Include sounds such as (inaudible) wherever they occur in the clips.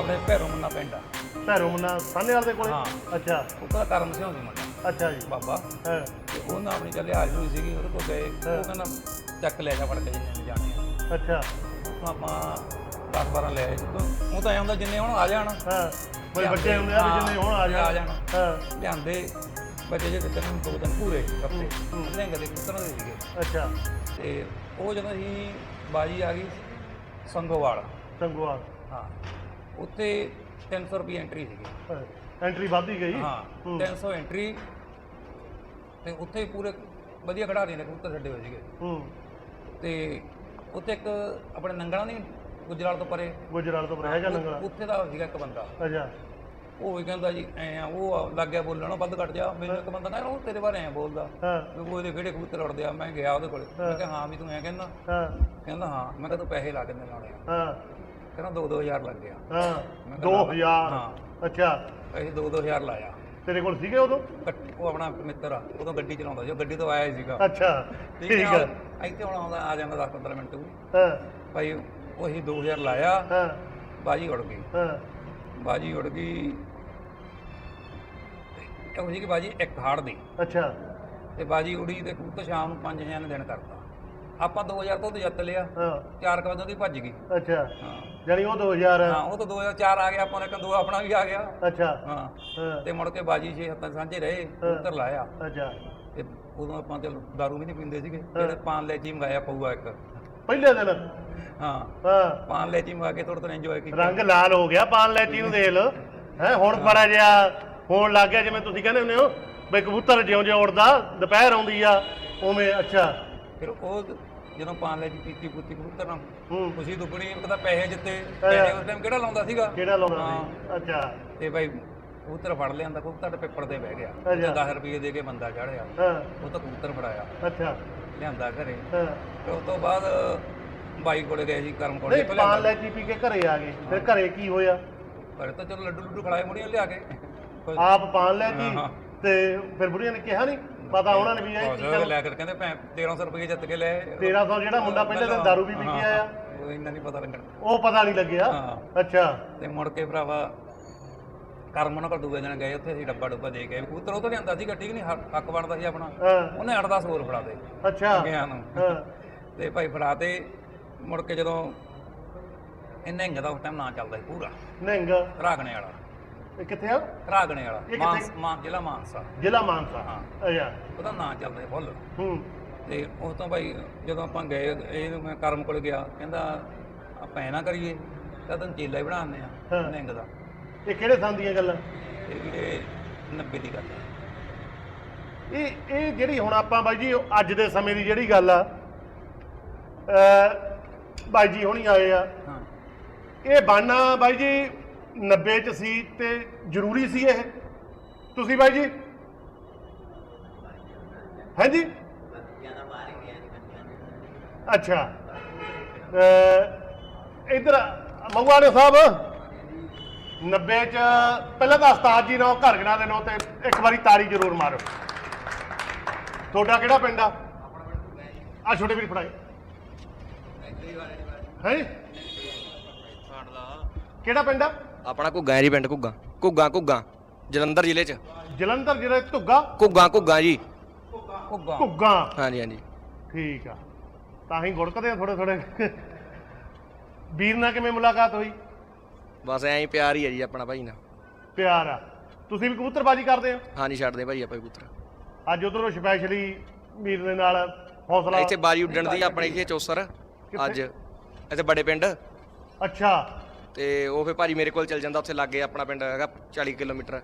ਆਪਣੇ ਭੈਰੋ ਮੰਨਾ ਪਿੰਡ ਆ। ਭੈਰੋ ਮੰਨਾ ਸਾਹਨੇ ਵਾਲੇ ਦੇ ਕੋਲੇ? ਹਾਂ। ਅੱਛਾ। ਉਹਦਾ ਕਰਮ ਸਿੰਘ ਸੀ ਮੁੰਡਾ। ਅੱਛਾ ਜੀ। ਬਾਬਾ। ਹਾਂ। ਤੇ ਉਹਨਾਂ ਆਪਣੀ ਚੱਲੇ ਹਾਜ਼ਰ ਹੋਈ ਸੀਗੀ ਉਹਦੇ ਕੋਲ ਗਏ। ਉਹ ਕਹਿੰਦਾ ਚੱਕ ਲੈ ਜਾ ਫੜ ਕੇ ਜਿੰਨੇ ਵੀ ਜਾਣੇ ਆ। ਅੱਛਾ। ਉਹ ਆਪਾਂ 10 12 ਲੈ ਆਏ। ਜਦੋਂ ਉਹ ਤਾਂ ਐਂ ਹੁੰਦਾ ਜਿੰਨੇ ਹੁਣ ਆ ਜਾਣ। ਹਾਂ। ਬਈ ਬੱਚੇ ਹੁੰਦੇ ਆ ਵੀ ਜਿੰਨੇ ਹੁਣ ਆ ਜਾਣ। ਹਾਂ। ਲਿਆਂਦੇ। ਬੱਚੇ ਜੇ ਤਿੰਨ ਦੋ ਦਿਨ ਪੂਰੇ ਹਫ਼ਤੇ। ਲਹਿੰਗੇ ਦੇ ਪੁੱਤਰਾਂ ਦੇ ਸੀਗੇ। ਅੱਛਾ। ਤੇ ਉਹ ਜਦੋਂ ਹੀ ਬਾਜੀ ਆ ਗਈ ਸੰਗੋਵਾਲ। ਸੰਗਵਾਲ। ਹਾਂ। ਉੱਥੇ 300 ਰੁਪਏ ਐਂਟਰੀ ਸੀਗੀ। ਐਂਟਰੀ ਵੱਧਦੀ ਗਈ? ਹਾਂ 300 ਐਂਟਰੀ ਤੇ ਉੱਥੇ ਪੂਰੇ ਵਧੀਆ ਖਿਡਾਰੀ ਨੇ ਕਬੂਤਰ ਛੱਡੇ ਹੋਏ ਸੀਗੇ। ਹੂੰ। ਤੇ ਉੱਥੇ ਇੱਕ ਆਪਣੇ ਨੰਗਲਾਂ ਨਹੀਂ ਗੁਜਰਾਲ ਤੋਂ ਪਰੇ। ਗੁਜਰਾਲ ਤੋਂ ਹੈਗਾ ਨੰਗਲਾ? ਉੱਥੇ ਦਾ ਸੀਗਾ ਇੱਕ ਬੰਦਾ। ਅੱਛਾ। ਉਹ ਵੀ ਕਹਿੰਦਾ ਜੀ ਐ ਆ ਉਹ ਲੱਗ ਗਿਆ ਬੋਲਣ ਵੱਧ ਘਟ ਜਾ। ਮੈਨੂੰ ਇੱਕ ਬੰਦਾ ਕਹਿੰਦਾ ਉਹ ਤੇਰੇ ਬਾਰੇ ਐ ਬੋਲਦਾ। ਹਾਂ। ਵੀ ਉਹ ਇਹਦੇ ਕਿਹੜੇ ਕਬੂਤਰ ਉੜਦੇ ਆ? ਮੈਂ ਗਿਆ ਉਹਦੇ ਕੋਲੇ। ਮੈਂ ਕਿਹਾ ਹਾਂ ਵੀ ਤੂੰ ਐ ਕਹਿੰਦਾ। ਹਾਂ। ਕਹਿੰਦਾ ਹਾਂ। ਮੈਂ ਕਿਹਾ ਤੂੰ ਪੈਸੇ ਲਾ ਕਿੰਨੇ ਲਾਉਣੇ ਆ। ਹਾਂ। ਕਹਿੰਦਾ 2-2000 ਲੱਗ ਗਿਆ ਹਾਂ ਮੈਂ ਕਿਹਾ 2000 ਹਾਂ। ਅੱਛਾ। ਪੈਸੇ 2-2000 ਲਾਇਆ। ਤੇਰੇ ਕੋਲ ਸੀਗੇ ਉਦੋਂ? ਉਹ ਆਪਣਾ ਮਿੱਤਰ ਆ ਉਦੋਂ ਗੱਡੀ ਚਲਾਉਂਦਾ ਸੀ ਉਹ ਗੱਡੀ ਤੋਂ ਆਇਆ ਹੀ ਸੀਗਾ। ਅੱਛਾ ਠੀਕ ਠੀਕ ਹੈ ਹੈ ਇੱਥੇ ਹੁਣ ਆਉਂਦਾ ਆ ਜਾਂਦਾ 10-15 ਮਿੰਟ ਵੀ। ਹਾਂ। ਭਾਈ ਉਹੀ 2000 ਲਾਇਆ ਹਾਂ। ਬਾਜੀ ਉੜ ਗਈ। ਹਾਂ। ਬਾਜੀ ਉੜ ਗਈ। ਤੇ ਉਹ ਜੀ ਕਿ ਬਾਜੀ ਇੱਕ ਹਾੜ ਦੀ। ਅੱਛਾ। ਤੇ ਬਾਜੀ ਉੜੀ ਤੇ ਕਬੂਤਰ ਸ਼ਾਮ ਨੂੰ 5000 ਨੇ ਦਿਨ ਕਰਤਾ। ਆਪਾਂ 2000 ਤੋਂ ਤੇ ਜਿੱਤ ਲਿਆ ਹਾਂ। 4 ਵਜੇ ਦੀ ਭੱਜ ਗਈ। ਅੱਛਾ। ਹਾਂ। ਜਾਨੀ ਉਹ 2000 ਹਾਂ ਉਹ ਤਾਂ 2004 ਆ ਗਿਆ ਆਪਾਂ ਨੇ ਕੰਦੂ ਆਪਣਾ ਵੀ ਆ ਗਿਆ। ਅੱਛਾ। ਹਾਂ। ਤੇ ਮੁੜ ਕੇ ਬਾਜੀ ਛੇ ਹੱਥਾਂ ਸਾਂਝੇ ਰਹੇ ਕਬੂਤਰ ਲਾਇਆ। ਅੱਛਾ। ਤੇ ਉਦੋਂ ਆਪਾਂ ਚਲ ਦਾਰੂ ਵੀ ਨਹੀਂ ਪੀਂਦੇ ਸੀਗੇ ਜਿਹੜੇ ਪਾਨ ਲੈ ਜੀ ਮੰਗਾਇਆ ਪਊਆ ਇੱਕ। ਪਹਿਲੇ ਦਿਨ। ਹਾਂ। ਹਾਂ। ਪਾਨ ਲੈ ਜੀ ਮੰਗਾ ਕੇ ਥੋੜਾ ਥੋੜਾ ਇੰਜੋਏ ਕੀਤਾ। ਰੰਗ ਲਾਲ ਹੋ ਗਿਆ ਪਾਨ ਲੈਚੀ ਨੂੰ ਦੇਖ ਲੋ ਹੈ ਹੁਣ ਬੜਾ ਜਿਹਾ ਹੋਣ ਲੱਗ ਗਿਆ ਜਿਵੇਂ ਤੁਸੀਂ ਕਹਿੰਦੇ ਹੁੰਦੇ ਹੋ ਬਈ ਕਬੂਤਰ ਜਿਉਂ ਜਿਉਂ ਉੜਦਾ ਦੁਪਹਿਰ ਆਉਂਦੀ ਆ ਉਵੇਂ ਅੱਛਾ। ਫਿਰ ਉਹ ਜਦੋਂ ਪਾਨ ਲੈ ਜੀ ਪੀਤੀ ਪੁੱਤੀ ਕਬੂਤਰ ਨਾਲ। ਹੂੰ। ਖੁਸ਼ੀ ਦੁੱਗਣੀ ਇੱਕ ਤਾਂ ਪੈਸੇ ਜਿੱਤੇ ਪੈਸੇ ਉਸ ਟਾਈਮ ਕਿਹੜਾ ਲਾਉਂਦਾ ਸੀਗਾ? ਕਿਹੜਾ ਲਾਉਂਦਾ ਸੀ? ਅੱਛਾ। ਤੇ ਭਾਈ ਕਬੂਤਰ ਫੜ ਲਿਆਂਦਾ ਕਬੂਤਰ ਪੇਪਰ ਤੇ ਬਹਿ ਗਿਆ। ਅੱਛਾ। ਤੇ 10 ਰੁਪਏ ਦੇ ਕੇ ਬੰਦਾ ਚੜਿਆ ਹਾਂ। ਉਹ ਤਾਂ ਕਬੂਤਰ ਫੜਾਇਆ। ਅੱਛਾ। ਲਿਆਂਦਾ ਘਰੇ। ਹਾਂ। ਤੇ ਉਸ ਤੋਂ ਬਾਅਦ ਬਾਈ ਕੋਲੇ ਗਏ ਜੀ ਕਰਮ ਕੋਲੇ ਨਹੀਂ ਤੋਂ ਪਾਨ ਲਿਆਂਦਾ। ਲੈਚੀ ਪੀ ਕੇ ਘਰੇ ਆ ਗਏ। ਫਿਰ ਘਰੇ ਕੀ ਹੋਇਆ? ਪਰ ਤਾਂ ਚਲੋ ਲੱਡੂ ਲੱਡੂ ਖੜਾਏ ਮੁੜੀਆਂ ਲਿਆ ਕੇ। ਕੋਈ ਆਪ ਪਾਨ ਲੈਚੀ ਹਾਂ। ਤੇ ਫਿਰ ਬੁੜੀਆਂ ਨੇ ਕਿਹਾ ਨਹੀਂ ਪਤਾ ਉਹਨਾਂ ਨੇ ਵੀ ਇਹ ਕੀ ਉਹ ਲੈ ਕੇ ਕਹਿੰਦੇ ਭੈਣ 1300 ਰੁਪਏ ਜਿੱਤ ਕੇ ਲੈ। 1300 ਜਿਹੜਾ ਮੁੰਡਾ ਪਹਿਲੇ ਦਿਨ ਦਾਰੂ ਵੀ ਪੀ ਕੇ ਆਇਆ। ਉਹ ਇੰਨਾ ਨਹੀਂ ਪਤਾ ਲੱਗਣਾ। ਉਹ ਪਤਾ ਨਹੀਂ ਲੱਗਿਆ। ਹਾਂ। ਅੱਛਾ। ਤੇ ਮੁੜ ਕੇ ਭਰਾਵਾ ਕਰਮ ਉਹਨਾਂ ਕੋਲ ਦੂਏ ਦਿਨ ਗਏ ਉੱਥੇ ਅਸੀਂ ਡੱਬਾ ਡੁੱਬਾ ਦੇ ਕੇ ਕਬੂਤਰ ਉਹ ਤੋਂ ਲਿਆਂਦਾ ਸੀਗਾ ਠੀਕ ਨਹੀਂ? ਹੱਕ ਬਣਦਾ ਸੀ ਆਪਣਾ। ਉਹਨੇ 8-10 ਹੋਰ ਫੜਾ ਦੇ ਅੱਛਾ। ਗਿਆ ਨੂੰ। ਹਾਂ। ਤੇ ਭਾਈ ਫੜਾ ਤੇ ਮੁੜ ਕੇ ਜਦੋਂ ਇਹ ਨਿਹੰਗ ਦਾ ਉਸ ਟਾਈਮ ਨਾਂ ਚੱਲਦਾ ਸੀ ਪੂਰਾ। ਨਿੰਗ ਰਾਗਣੇ ਵਾਲਾ। ਇਹ ਕਿੱਥੇ ਆ? ਰਾਗਣੇ ਵਾਲਾ ਕਿੱਥੇ? ਮਾਨਸ ਮਾਨ ਜ਼ਿਲ੍ਹਾ ਮਾਨਸਾ। ਜ਼ਿਲ੍ਹਾ ਮਾਨਸਾ। ਹਾਂ। ਅੱਛਾ। ਉਹਦਾ ਨਾਂ ਚੱਲਦਾ ਫੁੱਲ। ਹੂੰ। ਤੇ ਉਸ ਤੋਂ ਭਾਈ ਜਦੋਂ ਆਪਾਂ ਗਏ ਇਹ ਮੈਂ ਕਰਮ ਕੋਲ ਗਿਆ ਕਹਿੰਦਾ ਆਪਾਂ ਐ ਨਾ ਕਰੀਏ ਤਾਂ ਤੈਨੂੰ ਚੇਲਾ ਹੀ ਬਣਾਉਂਦੇ ਆ ਹਾਂ। ਨਿਹੰਗ ਦਾ। ਇਹ ਕਿਹੜੇ ਥਾਂ ਦੀਆਂ ਗੱਲਾਂ? ਤੇ ਵੀਰੇ 90 ਦੀ ਗੱਲ ਹੈ ਇਹ ਇਹ ਜਿਹੜੀ ਹੁਣ ਆਪਾਂ ਬਾਈ ਜੀ ਅੱਜ ਦੇ ਸਮੇਂ ਦੀ ਜਿਹੜੀ ਗੱਲ ਆ ਅ ਬਾਈ ਜੀ ਹੁਣੀ ਆਏ ਆ। ਹਾਂ। ਇਹ ਬਾਨਾ ਬਾਈ ਜੀ 90 ਚ ਸੀ ਤੇ ਜ਼ਰੂਰੀ ਸੀ ਇਹ? ਤੁਸੀਂ ਬਾਈ ਜੀ? ਹਾਂਜੀ? ਅੱਛਾ। ਅ ਇਧਰ ਮੰਗਵਾਣੇ ਸਾਹਿਬ। 90 ਚ ਪਹਿਲਾਂ ਤਾਂ ਉਸਤਾਦ ਜੀ ਨਾਲ ਘਰਗਣਾ ਦੇ ਨਾਂ ਤੇ ਇੱਕ ਵਾਰੀ ਤਾਰੀ ਜ਼ਰੂਰ ਮਾਰੋ। ਤੁਹਾਡਾ ਕਿਹੜਾ ਪਿੰਡ ਆ? ਆ ਛੋਟੇ ਵੀਰ ਫੜਾਈ ਹੈ? ਕਿਹੜਾ ਪਿੰਡ ਆ? ਆਪਣਾ ਘੁੱਗਾ ਹੈ ਜੀ ਪਿੰਡ ਘੁੱਗਾ। ਘੁੱਗਾ ਘੁੱਗਾ। ਜਲੰਧਰ ਜ਼ਿਲ੍ਹੇ 'ਚ। ਜਲੰਧਰ ਜ਼ਿਲ੍ਹੇ ਧੁੱਗਾ ਘੁੱਗਾ? ਘੁੱਗਾ ਜੀ। ਘੁੱਗਾ। ਘੁੱਗਾ। ਹਾਂਜੀ ਹਾਂਜੀ। ਠੀਕ ਆ। ਤਾਂ ਹੀ ਗੁੜਕਦੇ ਆ ਥੋੜੇ ਥੋੜੇ ਵੀਰ ਨਾਲ ਕਿਵੇਂ ਮੁਲਾਕਾਤ ਹੋਈ? ਬਸ ਐਂ ਹੀ ਪਿਆਰ ਹੀ ਹੈ ਜੀ ਆਪਣਾ ਭਾਈ ਨਾਲ। ਪਿਆਰ ਆ। ਤੁਸੀਂ ਵੀ ਕਬੂਤਰਬਾਜੀ ਕਰਦੇ ਹੋ? ਹਾਂਜੀ ਛੱਡਦੇ ਭਾਈ ਆਪਾਂ ਕਬੂਤਰ। ਅੱਜ ਉਧਰੋਂ ਸਪੈਸ਼ਲੀ ਵੀਰ ਦੇ ਨਾਲ ਹੌਸਲਾ ਇੱਥੇ ਬਾਜੀ ਉੱਡਣ ਦੀ ਆਪਣੇ ਇੱਥੇ ਚੌਸਰ। ਅੱਜ ਇੱਥੇ ਬੜੇ ਪਿੰਡ। ਅੱਛਾ। ਤੇ ਉਹ ਫੇ ਭਾਜੀ ਮੇਰੇ ਕੋਲ ਚੱਲ ਜਾਂਦਾ ਉੱਥੇ ਲੱਗੇ ਆਪਣਾ ਪਿੰਡ ਹੈਗਾ 40 ਕਿਲੋਮੀਟਰ।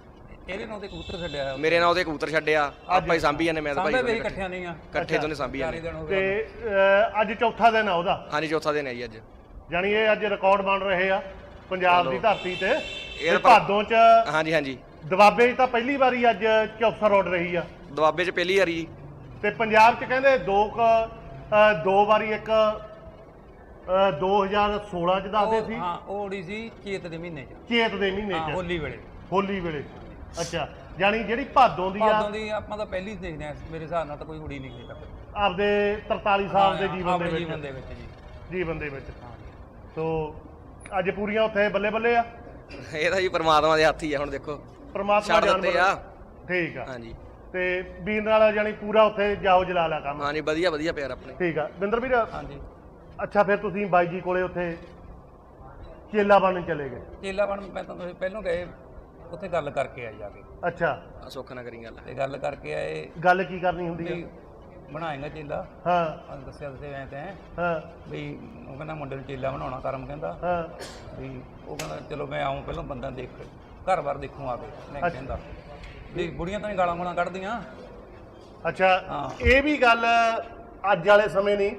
ਇਹਦੇ ਨਾਂ ਤੇ ਕਬੂਤਰ ਛੱਡਿਆ ਮੇਰੇ ਨਾਲ ਉਹਦੇ ਕਬੂਤਰ ਛੱਡਿਆ। ਆਪਾਂ ਹੀ ਸਾਂਭੀ ਜਾਂਦੇ ਮੈਂ ਤਾਂ ਸਾਂਭੇ ਵੀ ਭਾਈ ਇਕੱਠਿਆਂ ਨਹੀਂ ਆ। ਇਕੱਠੇ ਦੋਨੇ ਸਾਂਭੀ ਜਾਂਦੇ। ਤੇ ਅਹ, ਅੱਜ ਚੌਥਾ ਦਿਨ ਆ ਉਹਦਾ। ਹਾਂਜੀ ਚੌਥਾ ਦਿਨ ਹੈ ਜੀ ਅੱਜ। ਜਾਣੀ ਇਹ ਅੱਜ ਰਿਕਾਰਡ ਬਣ ਰਹੇ ਆ ਪੰਜਾਬ ਦੀ ਧਰਤੀ ਤੇ। ਇਹ ਭਾਦੋਂ ਚ ਹਾਂਜੀ ਹਾਂਜੀ। ਦਬਾਬੇ 'ਚ ਤਾਂ ਪਹਿਲੀ ਵਾਰੀ ਅੱਜ ਚੌਥਾ ਰੋਡ ਰਹੀ ਆ। ਦੁਆਬੇ 'ਚ ਪਹਿਲੀ ਵਾਰੀ। ਜੀ ਤੇ ਪੰਜਾਬ 'ਚ ਕਹਿੰਦੇ ਦੋ ਕੁ, ਦੋ ਵਾਰੀ ਇੱਕ ਅਹ, 2016 'ਚ ਦੱਸਦੇ ਉਹ- ਸੀ। ਹਾਂ ਉਹ ਉੜੀ ਸੀ ਚੇਤ ਦੇ ਮਹੀਨੇ ਚ। ਚੇਤ ਦੇ ਮਹੀਨੇ ਹਾਂ 'ਚ। ਹੋਲੀ ਵੇਲੇ। ਹੋਲੀ ਵੇਲੇ। ਅੱਛਾ ਜਾਣੀ ਜਿਹੜੀ ਭਾਦੋਂ ਦੀ ਆ ਭਾਦੋਂ ਦੀ ਆਪਾਂ ਤਾਂ ਪਹਿਲੀ ਦੇਖਦੇ ਆ ਮੇਰੇ ਹਿਸਾਬ ਨਾਲ ਤਾਂ ਕੋਈ ਉੜੀ ਨਹੀਂ ਸੀ ਤੱਕ ਆਪਦੇ 43 ਸਾਲ ਦੇ ਜੀਵਨ ਦੇ ਜੀਵਨ ਵਿੱਚ। ਦੇ ਵਿੱਚ ਜੀ। ਜੀਵਨ ਦੇ ਵਿੱਚ। ਹਾਂ ਸੋ ਅੱਜ ਪੂਰੀਆਂ ਉੱਥੇ ਬੱਲੇ ਬੱਲੇ ਆ? ਇਹ ਤਾਂ ਜੀ ਪਰਮਾਤਮਾ ਦੇ ਹੱਥ ਹੀ ਆ ਹੁਣ ਦੇਖੋ। ਪਰਮਾਤਮਾ ਛੱਡ ਦਿੱਤੇ ਜਾਨਵਰ ਆ। ਠੀਕ ਆ। ਹਾਂਜੀ ਤੇ ਵੀਰ ਨਾਲ ਜਾਨੀ ਪੂਰਾ ਉੱਥੇ ਜਾਓ ਜਲਾ ਲਿਆ ਕੰਮ ਹਾਂਜੀ ਵਧੀਆ ਵਧੀਆ ਪਿਆਰ ਆਪਣੇ। ਠੀਕ ਆ। ਬਿੰਦਰ ਵੀਰ। ਹਾਂਜੀ ਅੱਛਾ ਫਿਰ ਤੁਸੀਂ ਬਾਈ ਜੀ ਕੋਲੇ ਉੱਥੇ ਚੇਲਾ ਬਣਨ ਚਲੇ ਗਏ? ਚੇਲਾ ਬਣ ਮੈਂ ਤਾਂ ਤੁਸੀਂ ਪਹਿਲਾਂ ਗਏ ਉੱਥੇ ਗੱਲ ਕਰਕੇ ਆਏ ਜਾ ਕੇ। ਅੱਛਾ। ਆ ਸੁੱਖ ਨਾ ਕਰੀ ਗੱਲ ਤੇ ਗੱਲ ਕਰਕੇ ਆਏ। ਗੱਲ ਕੀ ਕਰਨੀ ਹੁੰਦੀ ਵੀ ਹੈ ਬਣਾਏਗਾ ਚੇਲਾ ਹਾਂ। ਦੱਸਿਆ ਤੇ ਐ ਤੇ। ਹਾਂ। ਵੀ ਉਹ ਕਹਿੰਦਾ ਮੁੰਡੇ ਨੂੰ ਚੇਲਾ ਬਣਾਉਣਾ ਕਰਮ ਕਹਿੰਦਾ। ਹਾਂ। ਵੀ ਉਹ ਕਹਿੰਦਾ ਚਲੋ ਮੈਂ ਆਉਂ ਪਹਿਲਾਂ ਬੰਦਾ ਦੇਖ ਘਰ-ਬਾਰ ਦੇਖੂ ਆ ਕੇ ਮੈਂ ਕਹਿੰਦਾ। ਵੀ ਬੁੜੀਆਂ ਤਾਂ ਨਹੀਂ ਗਾਲਾਂ ਗਾਲਾਂ ਕੱਢਦੀਆਂ। ਅੱਛਾ ਹਾਂ। ਇਹ ਵੀ ਗੱਲ ਅੱਜ ਵਾਲੇ ਸਮੇਂ ਨਹੀਂ।